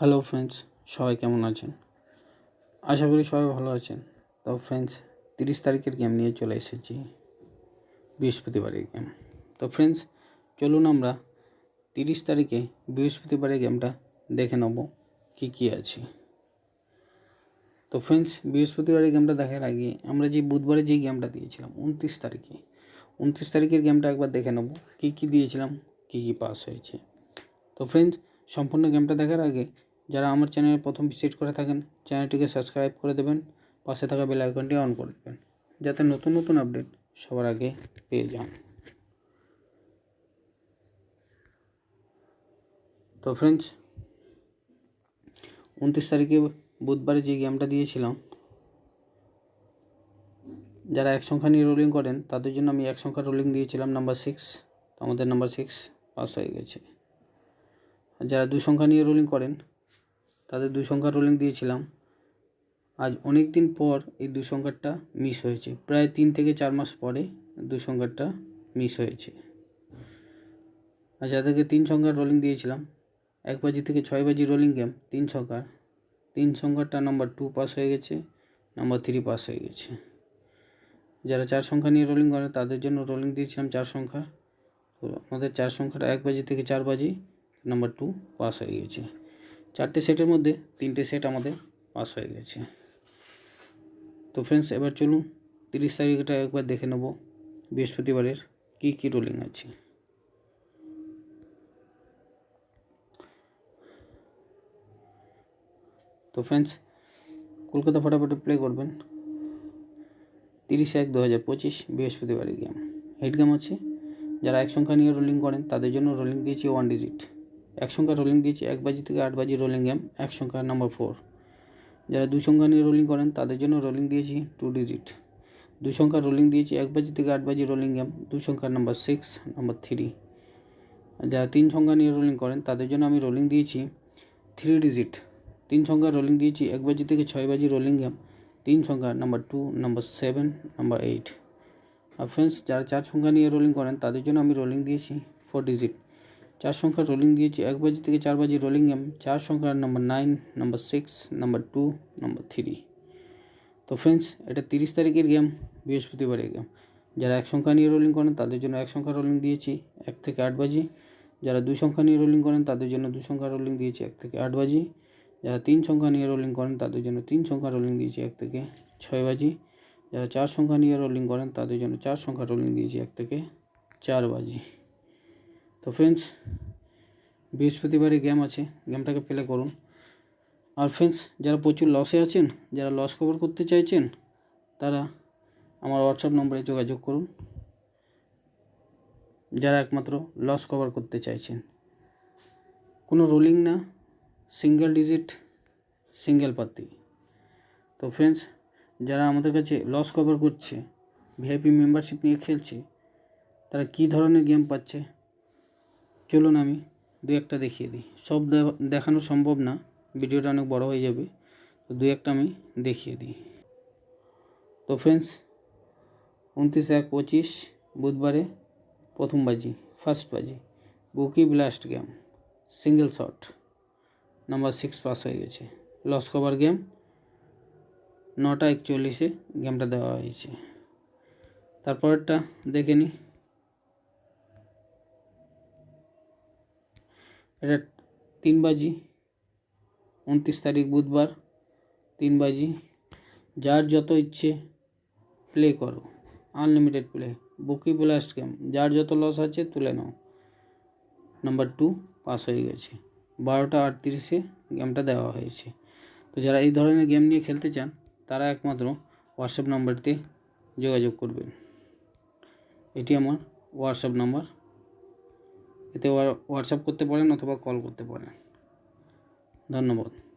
Hello friends সবাই কেমন আছেন? আশা করি সবাই ভালো আছেন। তো ফ্রেন্ডস তিরিশ তারিখের গেম নিয়ে চলে এসেছি। বৃহস্পতিবারের গেম তো ফ্রেন্ডস চলুন আমরা তিরিশ তারিখে বৃহস্পতিবারের গেমটা দেখে নেব কী কী আছে। তো ফ্রেন্ডস বৃহস্পতিবারের গেমটা দেখার আগে আমরা যে বুধবারে যে গেমটা দিয়েছিলাম, উনত্রিশ তারিখে, উনত্রিশ তারিখের গেমটা একবার দেখে নেব কী কী দিয়েছিলাম, কী কী পাস হয়েছে। তো ফ্রেন্ডস সম্পূর্ণ গেমটা দেখার আগে যারা আমার চ্যানেলে প্রথম ভিজিট করে থাকেন, চ্যানেলটিকে সাবস্ক্রাইব করে দেবেন, পাশে থাকা বেল আইকনটি অন করে দেবেন, যাতে নতুন নতুন আপডেট সবার আগে পেয়ে যান। তো ফ্রেন্ডস উনত্রিশ তারিখে বুধবারে যে গেমটা দিয়েছিলাম, যারা এক সংখ্যা নিয়ে রোলিং করেন, তাদের জন্য আমি এক সংখ্যা রোলিং দিয়েছিলাম নাম্বার সিক্স আমাদের নাম্বার সিক্স পাস হয়ে গেছে। যারা দুই সংখ্যা নিয়ে রোলিং করেন তাদের দুই সংখ্যা রোলিং দিয়েছিলাম। আজ অনেক দিন পর এই দুই সংখ্যাটা মিস হয়েছে। প্রায় তিন থেকে চার মাস পরে দুই সংখ্যাটা মিস হয়েছে। আর যাদেরকে তিন সংখ্যার রোলিং দিয়েছিলাম, এক বাজি থেকে ছয় বাজি রোলিং গেম তিন সংখ্যার। তিন সংখ্যাটা নাম্বার টু পাস হয়ে গেছে নাম্বার থ্রি পাস হয়ে গেছে। যারা চার সংখ্যা নিয়ে রোলিং করে, তাদের জন্য রোলিং দিয়েছিলাম চার সংখ্যা। তো আমাদের চার সংখ্যাটা এক বাজি থেকে চার বাজি নাম্বার টু পাস হয়ে গেছে। চারটে সেটের মধ্যে তিনটে সেট আমাদের পাস হয়ে গেছে। তো ফ্রেন্ডস এবার চলুন তিরিশ তারিখটা একবার দেখে নেব বৃহস্পতিবারের কী কী রোলিং আছে। তো ফ্রেন্ডস কলকাতা ফটাফটে প্লে করবেন। তিরিশ এক দু হাজার পঁচিশ বৃহস্পতিবারের গেম হেড গেম আছে। যারা এক সংখ্যা নিয়ে রোলিং করেন, তাদের জন্য রোলিং দিয়েছি ওয়ান ডিজিট এক সংখ্যা রোলিং দিয়েছি, এক বাজি থেকে আট বাজি রোলিং গেম এক সংখ্যা নাম্বার ফোর যারা দুই সংখ্যা নিয়ে রোলিং করেন, তাদের জন্য রোলিং দিয়েছি টু ডিজিট দুই সংখ্যা রোলিং দিয়েছি, এক বাজি থেকে আট বাজি রোলিং গেম দুই সংখ্যা নাম্বার সিক্স নাম্বার থ্রি যারা তিন সংখ্যা নিয়ে রোলিং করেন, তাদের জন্য আমি রোলিং দিয়েছি থ্রি ডিজিট তিন সংখ্যা রোলিং দিয়েছি, এক বাজি থেকে ছয় বাজি রোলিং গেম তিন সংখ্যা number two number seven number eight আর ফ্রেন্ডস যারা চার সংখ্যা নিয়ে রোলিং করেন, তাদের জন্য আমি রোলিং দিয়েছি ফোর ডিজিট চার সংখ্যার রোলিং দিয়েছি, এক বাজি থেকে চার বাজি রোলিং গেম চার সংখ্যার number nine number six number two number three তো ফ্রেন্ডস এটা তিরিশ তারিখের গেম বৃহস্পতিবারের গেম যারা এক সংখ্যা নিয়ে রোলিং করেন, তাদের জন্য এক সংখ্যা রোলিং দিয়েছি, এক থেকে আট বাজি। যারা দুই সংখ্যা নিয়ে রোলিং করেন, তাদের জন্য দুই সংখ্যা রোলিং দিয়েছি, এক থেকে আট বাজি। যারা তিন সংখ্যা নিয়ে রোলিং করেন, তাদের জন্য তিন সংখ্যা রোলিং দিয়েছি, এক থেকে ছয় বাজি। যারা চার সংখ্যা নিয়ে রোলিং করেন, তাদের জন্য চার সংখ্যা রোলিং দিয়েছি, এক থেকে চার বাজি। তো ফ্রেন্ডস বৃহস্পতিবারে গেম আছে গেমটাকে প্লে করুন। আর ফ্রেন্ডস যারা প্রচুর লসে আছেন, যারা লস কভার করতে চাইছেন, তারা আমার হোয়াটসঅ্যাপ নম্বরে যোগাযোগ করুন। যারা একমাত্র লস কভার করতে চাইছেন। কোনো রোলিং না সিঙ্গেল ডিজিট সিঙ্গেল পাতি। তো ফ্রেন্ডস যারা আমাদের কাছে লস কভার করছে ভিআইপি মেম্বারশিপ নিয়ে খেলছে, তারা কী ধরনের গেম পাচ্ছে চলুন আমি দু একটা দেখিয়ে দিই। সব দেখানো সম্ভব না, ভিডিওটা অনেক বড় হয়ে যাবে, তো দু একটা আমি দেখিয়ে দিই। তো ফ্রেন্ডস উনত্রিশ এক পঁচিশ, বুধবারে প্রথম বাজি ফার্স্ট বাজি bookie blast game single shot number six pass হয়ে গেছে। লস কভার গেম নটা একচল্লিশে গেমটা দেওয়া হয়েছে। তারপরেরটা দেখে নিই এটা তিন বাজি, উনত্রিশ তারিখ বুধবার, তিন বাজি। যার যত ইচ্ছে প্লে করো unlimited play bookie blast game যার যত লস আছে তুলে নাও। নাম্বার টু পাস হয়ে গেছে। বারোটা আটত্রিশে গেমটা দেওয়া হয়েছে। তো যারা এই ধরনের গেম নিয়ে খেলতে চান, তারা একমাত্র হোয়াটসঅ্যাপ নাম্বারটি যোগাযোগ করবেন। এটি আমার হোয়াটসঅ্যাপ নাম্বার এতে হোয়াটসঅ্যাপ করতে পারেন অথবা কল করতে পারেন। ধন্যবাদ।